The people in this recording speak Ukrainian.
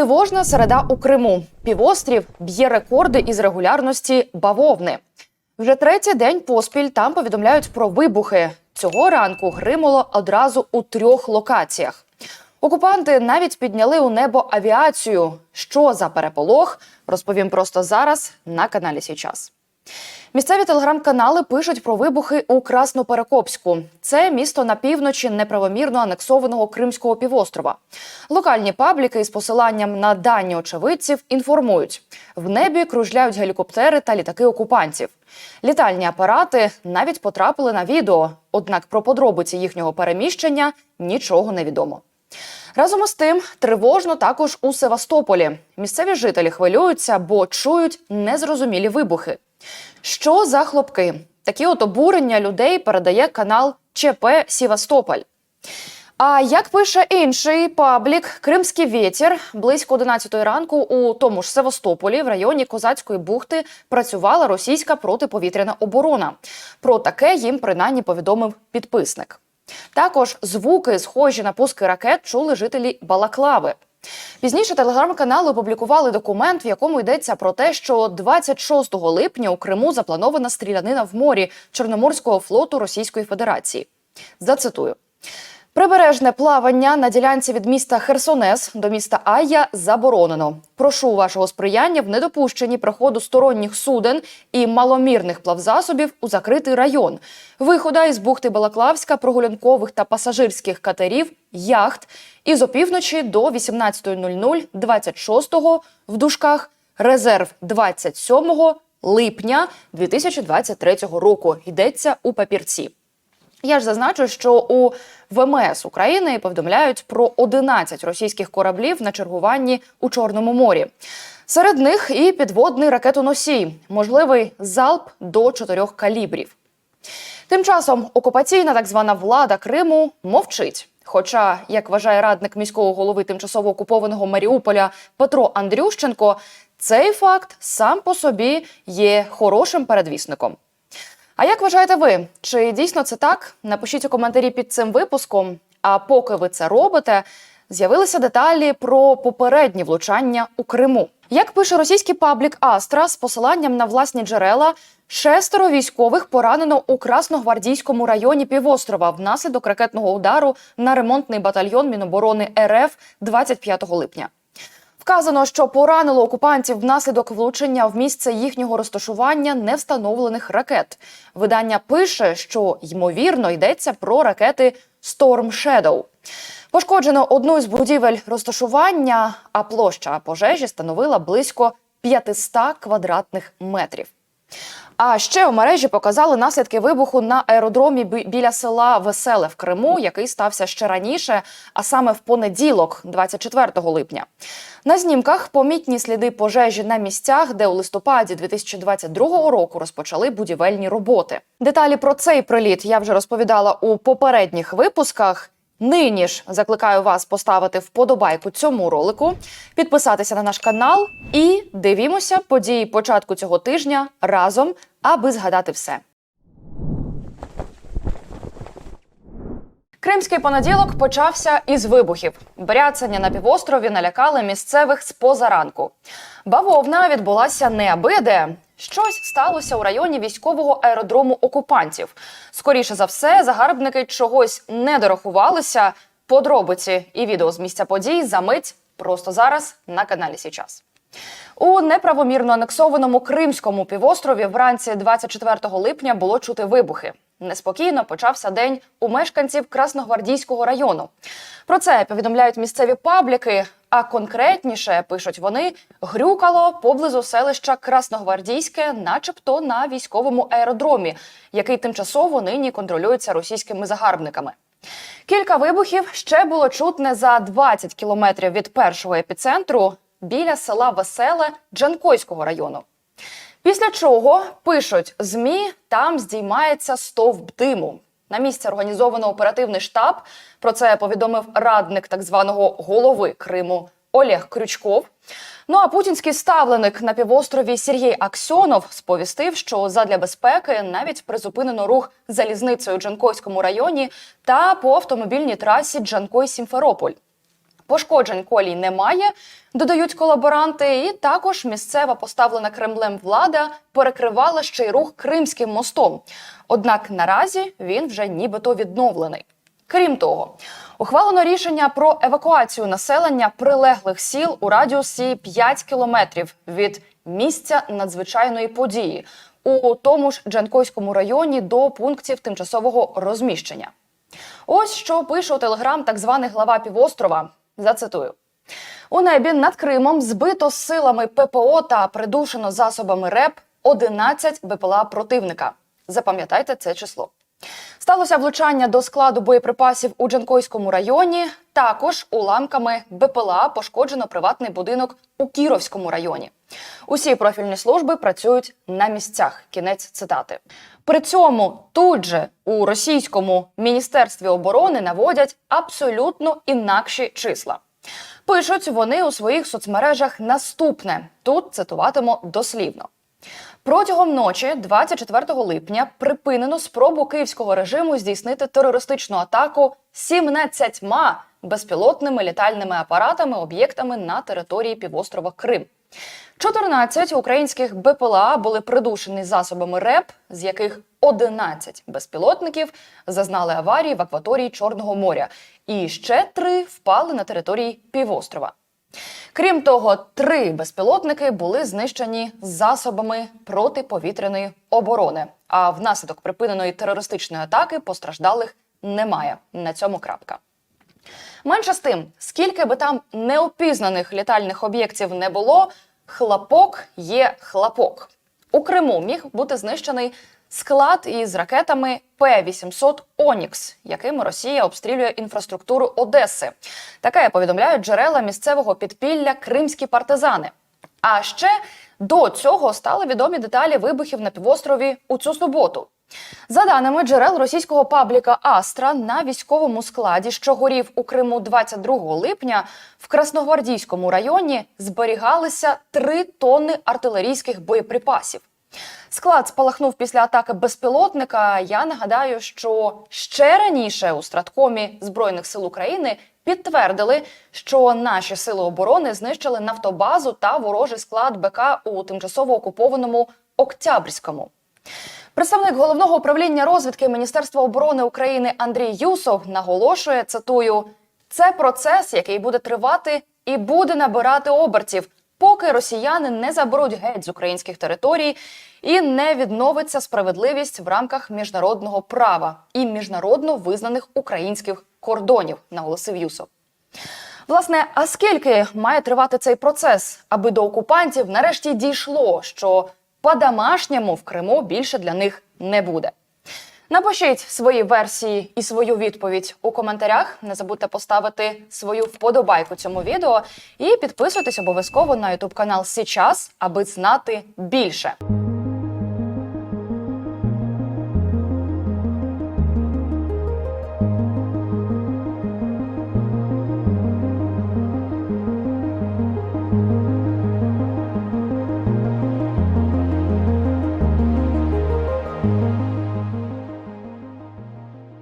Тривожна середа у Криму. Півострів б'є рекорди із регулярності бавовни. Вже третій день поспіль там повідомляють про вибухи. Цього ранку гримуло одразу у трьох локаціях. Окупанти навіть підняли у небо авіацію. Що за переполох? Розповім просто зараз на каналі Січас. Місцеві телеграм-канали пишуть про вибухи у Красноперекопську. Це місто на півночі неправомірно анексованого Кримського півострова. Локальні пабліки із посиланням на дані очевидців інформують: в небі кружляють гелікоптери та літаки окупантів. Літальні апарати навіть потрапили на відео. Однак про подробиці їхнього переміщення нічого не відомо. Разом із тим, тривожно також у Севастополі. Місцеві жителі хвилюються, бо чують незрозумілі вибухи. Що за хлопки? Такі от обурення людей передає канал ЧП Сівастополь. А як пише інший паблік Кримський вітер, близько 11 ранку у тому ж Севастополі, в районі Козацької бухти, працювала російська протиповітряна оборона. Про таке їм принаймні повідомив підписник. Також звуки, схожі на пуски ракет, чули жителі Балаклави. Пізніше телеграм-канали опублікували документ, в якому йдеться про те, що 26 липня у Криму запланована стрілянина в морі Чорноморського флоту Російської Федерації. Зацитую. Прибережне плавання на ділянці від міста Херсонес до міста Айя заборонено. Прошу вашого сприяння в недопущенні проходу сторонніх суден і маломірних плавзасобів у закритий район. Вихода із бухти Балаклавська, прогулянкових та пасажирських катерів, яхт із опівночі до 18.00 26 в душках резерв 27 липня 2023 року. Йдеться у папірці. Я ж зазначу, що у ВМС України повідомляють про 11 російських кораблів на чергуванні у Чорному морі. Серед них і підводний ракетоносій, можливий залп до чотирьох калібрів. Тим часом окупаційна так звана влада Криму мовчить. Хоча, як вважає радник міського голови тимчасово окупованого Маріуполя Петро Андрющенко, цей факт сам по собі є хорошим передвісником. А як вважаєте ви? Чи дійсно це так? Напишіть у коментарі під цим випуском. А поки ви це робите, з'явилися деталі про попередні влучання у Криму. Як пише російський паблік Астра з посиланням на власні джерела, шестеро військових поранено у Красногвардійському районі півострова внаслідок ракетного удару на ремонтний батальйон Міноборони РФ 25 липня. Вказано, що поранило окупантів внаслідок влучення в місце їхнього розташування невстановлених ракет. Видання пише, що ймовірно йдеться про ракети Storm Shadow. Пошкоджено одну із будівель розташування, а площа пожежі становила близько 500 квадратних метрів. А ще у мережі показали наслідки вибуху на аеродромі біля села Веселе в Криму, який стався ще раніше, а саме в понеділок, 24 липня. На знімках помітні сліди пожежі на місцях, де у листопаді 2022 року розпочали будівельні роботи. Деталі про цей приліт я вже розповідала у попередніх випусках. Нині ж закликаю вас поставити вподобайку цьому ролику, підписатися на наш канал і дивімося події початку цього тижня разом, аби згадати все. Кримський понеділок почався із вибухів. Бряцання на півострові налякали місцевих з позаранку. Бавовна відбулася не аби де. Щось сталося у районі військового аеродрому окупантів. Скоріше за все, загарбники чогось не дорахувалися. Подробиці і відео з місця подій за мить просто зараз на каналі Січас. У неправомірно анексованому Кримському півострові вранці 24 липня було чути вибухи. Неспокійно почався день у мешканців Красногвардійського району. Про це повідомляють місцеві пабліки. А конкретніше пишуть вони грюкало поблизу селища Красногвардійське, начебто на військовому аеродромі, який тимчасово нині контролюється російськими загарбниками. Кілька вибухів ще було чутне за 20 кілометрів від першого епіцентру біля села Веселе Джанкойського району. Після чого пишуть змі, там здіймається стовп диму. На місці організовано оперативний штаб. Про це повідомив радник так званого голови Криму Олег Крючков. Ну а путінський ставленик на півострові Сергій Аксьонов сповістив, що задля безпеки навіть призупинено рух залізницею в Джанкойському районі та по автомобільній трасі Джанкой-Сімферополь. Пошкоджень колій немає, додають колаборанти, і також місцева поставлена Кремлем влада перекривала ще й рух Кримським мостом. Однак наразі він вже нібито відновлений. Крім того, ухвалено рішення про евакуацію населення прилеглих сіл у радіусі 5 кілометрів від місця надзвичайної події у тому ж Джанкойському районі до пунктів тимчасового розміщення. Ось що пише у телеграм так званий глава півострова. Зацитую. У небі над Кримом збито силами ППО та придушено засобами РЕП 11 БПЛА противника. Запам'ятайте це число. Сталося влучання до складу боєприпасів у Джанкойському районі. Також уламками БПЛА пошкоджено приватний будинок у Кіровському районі. Усі профільні служби працюють на місцях. Кінець цитати. При цьому тут же у російському міністерстві оборони наводять абсолютно інакші числа. Пишуть вони у своїх соцмережах наступне. Тут цитуватиму дослівно. Протягом ночі, 24 липня, припинено спробу київського режиму здійснити терористичну атаку 17 безпілотними літальними апаратами об'єктами на території півострова Крим. 14 українських БПЛА були придушені засобами РЕП, з яких 11 безпілотників зазнали аварії в акваторії Чорного моря, і ще три впали на території півострова. Крім того, три безпілотники були знищені засобами протиповітряної оборони. А внаслідок припиненої терористичної атаки постраждалих немає. На цьому крапка. Менше з тим, скільки би там неопізнаних літальних об'єктів не було, хлопок є хлопок. У Криму міг бути знищений склад із ракетами П-800 Онікс, якими Росія обстрілює інфраструктуру Одеси. Таке повідомляють джерела місцевого підпілля Кримські партизани. А ще до цього стали відомі деталі вибухів на півострові у цю суботу. За даними джерел російського пабліка Астра на військовому складі, що горів у Криму 22 липня, в Красногвардійському районі зберігалися 3 тонни артилерійських боєприпасів. Склад спалахнув після атаки безпілотника. Я нагадаю, що ще раніше у страткомі збройних сил України підтвердили, що наші сили оборони знищили нафтобазу та ворожий склад БК у тимчасово окупованому Октябрьському. Представник головного управління розвідки Міністерства оборони України Андрій Юсов наголошує: цитую: це процес, який буде тривати і буде набирати обертів, поки росіяни не заберуть геть з українських територій і не відновиться справедливість в рамках міжнародного права і міжнародно визнаних українських кордонів, наголосив Юсов. Власне, а скільки має тривати цей процес, аби до окупантів нарешті дійшло, що по-домашньому в Криму більше для них не буде? Напишіть свої версії і свою відповідь у коментарях. Не забудьте поставити свою вподобайку цьому відео і підписуйтесь обов'язково на ютуб канал Січас, аби знати більше.